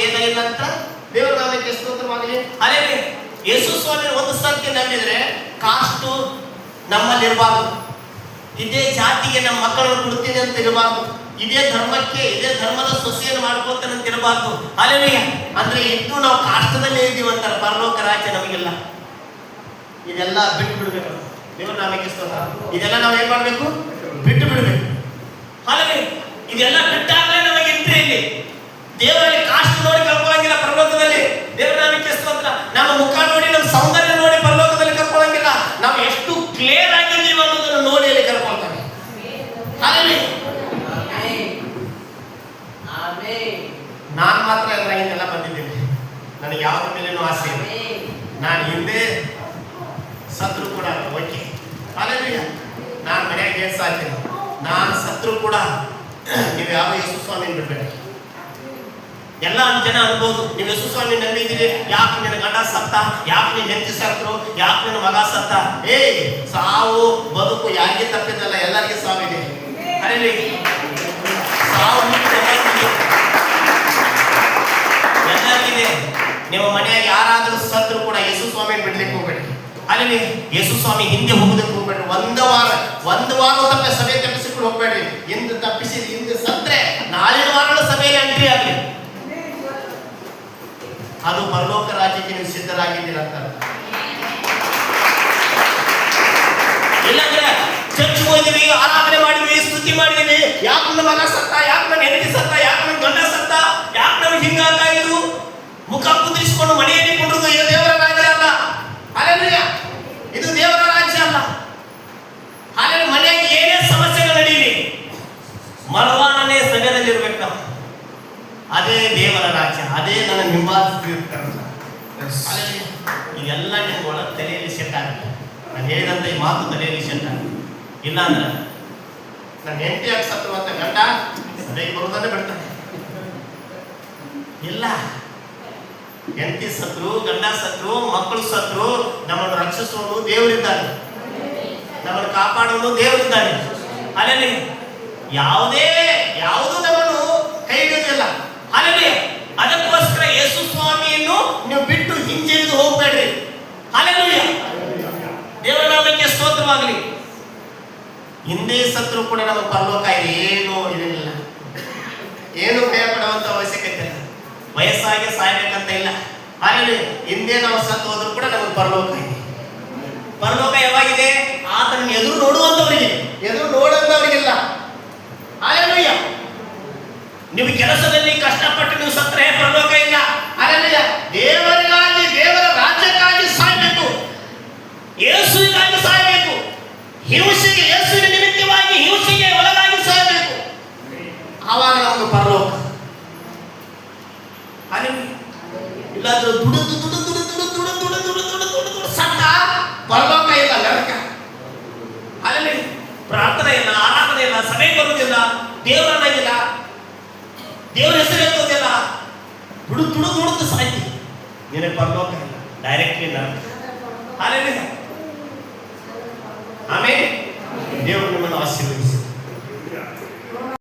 ಏನಾಗಿಲ್ಲ ಅಂತ ದೇವರ ನಾಮಕ್ಕೆ ಸ್ತೋತ್ರವಾಗಲಿ. ಅದೇ ಯೇಸು ಸ್ವಾಮಿ ಒಂದು ನಂಬಿದ್ರೆ ಕಾಸ್ಟು ನಮ್ಮಲ್ಲಿ ಇರಬಾರ್ದು ಇದೇ ಜಾತಿಗೆ ನಮ್ಮ ಮಕ್ಕಳನ್ನು ಕೊಡ್ತೀನಿ ಅಂತ ಇರಬಾರ್ದು. ಇದೇ ಧರ್ಮಕ್ಕೆ, ಇದೇ ಧರ್ಮದ ಸೊಸೆಯನ್ನು ಮಾಡ್ಕೋತಾನೆ ಅಂತ ಇರಬಾರ್ದು. ಅಲ್ಲೇ ಅಂದ್ರೆ ಇನ್ನೂ ನಾವು ಕಾಷ್ಟದಲ್ಲೇ ಇದ್ದೀವಿ ಅಂತಾರೆ. ಪರಲೋಕ ರಾಜ್ಯ ನಮಗಿಲ್ಲ. ಇದೆಲ್ಲ ಬಿಟ್ಟು ಬಿಡ್ಬೇಕು ದೇವರ ನಾಮಕ್ಕೆ ಸ್ತೋತ್ರ. ಇದೆಲ್ಲ ನಾವು ಏನ್ ಮಾಡ್ಬೇಕು? ಬಿಟ್ಟು ಬಿಡ್ಬೇಕು ಅಲ್ಲವೇ ಇದೆಲ್ಲ ಬಿಟ್ಟಾಗಲೇ ನಮಗೆ ಇಲ್ಲಿ. ದೇವರಲ್ಲಿ ನಾನು ಮಾತ್ರ ಇದರಾಗಿಂದೆಲ್ಲ ಬಂದಿದ್ದೀನಿ. ನನಗೆ ಯಾವ್ದ್ರ ಮೇಲೇನೂ ಆಸೆ ಇಲ್ಲ. ನಾನು ಹಿಂದೆ ಸತ್ರು ಕೂಡ ಓಕೆ. ಅಲ್ಲವೇ ನಾನು ಮನೆಯಾಗ ಏನು ಸಾಧ್ಯ ನಾನು ಸತ್ರು ಕೂಡ ನೀವು ಯಾವ ಯೇಸು ಸ್ವಾಮಿ ಬಿಡಬೇಡ. ಎಲ್ಲ ಜನ ಅನ್ಬೋದು ನೀವು ಯೇಸು ಸ್ವಾಮಿ ನಂಬಿದ್ದೀರಿ ಯಾಕೆ ನಿನ್ನ ಗಂಡ ಸತ್ತ ಯಾಕೆ ನಿನ್ನ ಹೆಂಡತಿ ಸತ್ರು ಯಾಕೆ ನಿನ್ನ ಮಗ ಸತ್ತ? ಏ ಸಾವು ಬದುಕು ಯಾರಿಗೆ ತಪ್ಪಿದ್ದಲ್ಲ ಎಲ್ಲರಿಗೆ ಸಾವಿದೆ. ಅಲ್ಲೇ ನಿಮ್ಮ ಮನೆಯಾಗ ಯಾರಾದರೂ ಸತ್ರು ಕೂಡ ಯೇಸು ಸ್ವಾಮಿ ಬಿಡ್ಲಿಕ್ಕೆ ಹೋಗ್ಬೇಡಿ. ಅಲ್ಲಿ ಯೇಸು ಸ್ವಾಮಿ ಹಿಂದೆ ಹೋಗೋದಕ್ಕೆ ಹೋಗ್ಬೇಡ್ರಿ. ಒಂದ ವಾರ, ಒಂದ್ ವಾರ ತಪ್ಪ ಸಭೆ ತಪ್ಪಿಸಿಕೊಂಡು ಹೋಗ್ಬೇಡ್ರಿ. ಹಿಂದೆ ತಪ್ಪಿಸಿ ಹಿಂದೆ ಸತ್ರೆ ನಾಳಿನ ವಾರಗಳು ಸಭೆಯಲ್ಲಿ ಎಂಟ್ರಿ ಆಗಲಿ. ಅದು ಪರಲೋಕ ರಾಜ್ಯಕ್ಕೆ ನೀವು ಸಿದ್ಧರಾಗಿದ್ದೀರ ಅಂತ. ಇಲ್ಲಾಂದ್ರೆ ಚರ್ಚ್ ಹೋಗಿದ್ವಿ ಆರಾಧನೆ ಮಾಡಿದ್ವಿ, ಸ್ತುತಿ ಮಾಡಿದ್ವಿ ಯಾಕೆ ನನ್ನ ಮಗ ಸತ್ತ ಯಾಕೆ ನನ್ನ ಹೆಂಡತಿ ಸತ್ತ ಯಾಕೆ ನನ್ನ ಗಂಡ ಸತ್ತ ಯಾಕೆ ನಮ್ಗೆ ಹಿಂಗಾಗ್ತಾ ಇದ್ರು ಮುಖ ಕುದಿರಿಸಿಕೊಂಡು ಮನೆಯಲ್ಲಿ ಕೊಂಡ್ರು ಇದು ದೇವರ ರಾಜ್ಯ ಅಲ್ಲ ಅಲ್ಲೆಲ್ಲ ಇದು ದೇವರ ರಾಜ್ಯ ಅಲ್ಲ ಹಾಗಾದ್ರೆ ಮನೆಯಾಗ ಏನೇ ಸಮಸ್ಯೆಗಳು ನಡೀಲಿ ಮರವಾಣನೇ ಸಭೆಯಲ್ಲಿರ್ಬೇಕು ಅದೇ ದೇವರ ರಾಜ್ಯ ಅದೇ ನನ್ನ ನಿಂಬಾಲಿಸ್ತಿರ್ತಾರೆ Hallelujah. ಇದೆಲ್ಲ ನಿಮ್ಗೆ ಒಳಗೆ ತಲೆಯಲ್ಲಿ ಸೆಟ್ ಆಗುತ್ತೆ. ನಾನು ಹೇಳಿದಂತ ಈ ಮಾತು ತಲೆಯಲ್ಲಿ ಸೆಟ್ ಆಗುತ್ತೆ. ಇಲ್ಲ ಅಂದ್ರೆ? ನನ್ನ ಹೆಂಡತಿ ಆಗಿ ಸತ್ತು ಅಂತ ಗಂಡ? ಅದೇ ಬರೋದನ್ನೇ ಬಿಡ್ತಾನೆ ಇಲ್ಲ. ಹೆಂಡತಿ ಸತ್ರು ಗಂಡ ಸತ್ರು ಮಕ್ಕಳು ಸತ್ರು ನಮ್ಮನ್ನು ರಕ್ಷಿಸುವನು ದೇವರಿದ್ದಾನೆ. ನಮ್ಮನ್ನು ಕಾಪಾಡುವನು ದೇವರಿದ್ದಾನೆ. ಅಲ್ಲೇ ಯಾವುದೇ ಯಾವುದು ಕೈ ಹಿಡಿಯೋದಿಲ್ಲ ಅದಕ್ಕೋಸ್ಕರ ಯೇಸು ಸ್ವಾಮಿಯನ್ನು ನೀವು ಬಿಟ್ಟು ಹಿಂಜರಿದು ಹೋಗ್ಬೇಡ್ರಿ. ಅಲ್ಲಲ್ಲಿ ದೇವರ ನಾಮಕ್ಕೆ ಸ್ತೋತ್ರವಾಗಲಿ. ಹಿಂದೆ ಸತ್ರು ಕೂಡ ನಮ್ಮ ಪರಲೋಕ ಏನು ಇರಲಿಲ್ಲ. ಏನು ಭಯ ಪಡುವಂತ ಅವಶ್ಯಕತೆ ಇಲ್ಲ. ವಯಸ್ಸಾಗಿ ಸಾಯ್ಬೇಕಂತ ಇಲ್ಲ. ಅಲ್ಲಿ ಹಿಂದೆ ನಾವು ಸತ್ತು ಹೋದ್ರು ಕೂಡ ನಮಗೆ ಪರಲೋಕ ಇದೆ. ಪರಲೋಕ ಯಾವಾಗಿದೆ? ಆತನ ಎದುರು ನೋಡುವಂತವರಿಗೆ ನೀವು ಕೆಲಸದಲ್ಲಿ ಕಷ್ಟಪಟ್ಟು ನೀವು ಸತ್ರೆ ಪರಲೋಕ ಇಲ್ಲ ಹಾಲೆಲೂಯ ದೇವರಿಗಾಗಿ ದೇವರ ರಾಜ್ಯಕ್ಕಾಗಿ ಸಾಯ್ಬೇಕು ಯೇಸುವಿಗಾಗಿ ಸಾಯ್ಬೇಕು ಹಿಂಸೆಗೆ ಯೇಸುವಿನ ನಿಮಿತ್ತವಾಗಿ ಹಿಂಸೆಗೆ ಒಳಗಾಗಿ ಸಾಯ್ಬೇಕು ಆವಾಗ ನಮಗೆ ಪರಲೋಕ ಇಲ್ಲಾಂದ್ರೆ ದುಡಿದು ದುಡಿದು ದುಡಿದು ದುಡಿದು ದುಡಿದು ದುಡಿದು ದುಡಿದು ದುಡಿದು ದುಡಿದು ಸತ್ತ ಪರಲೋಕ ಇಲ್ಲ ನರಕ ಅಲ್ಲಿ ಪ್ರಾರ್ಥನೆ ಇಲ್ಲ ಆರಾಧನೆ ಇಲ್ಲ ಸಭೆ ಬರುವುದಿಲ್ಲ ದೇವರ जिन्हें परलोक कहना डायरेक्टली ना। हालेलुया हमें देव ने मन आशीर्वदिंचाరు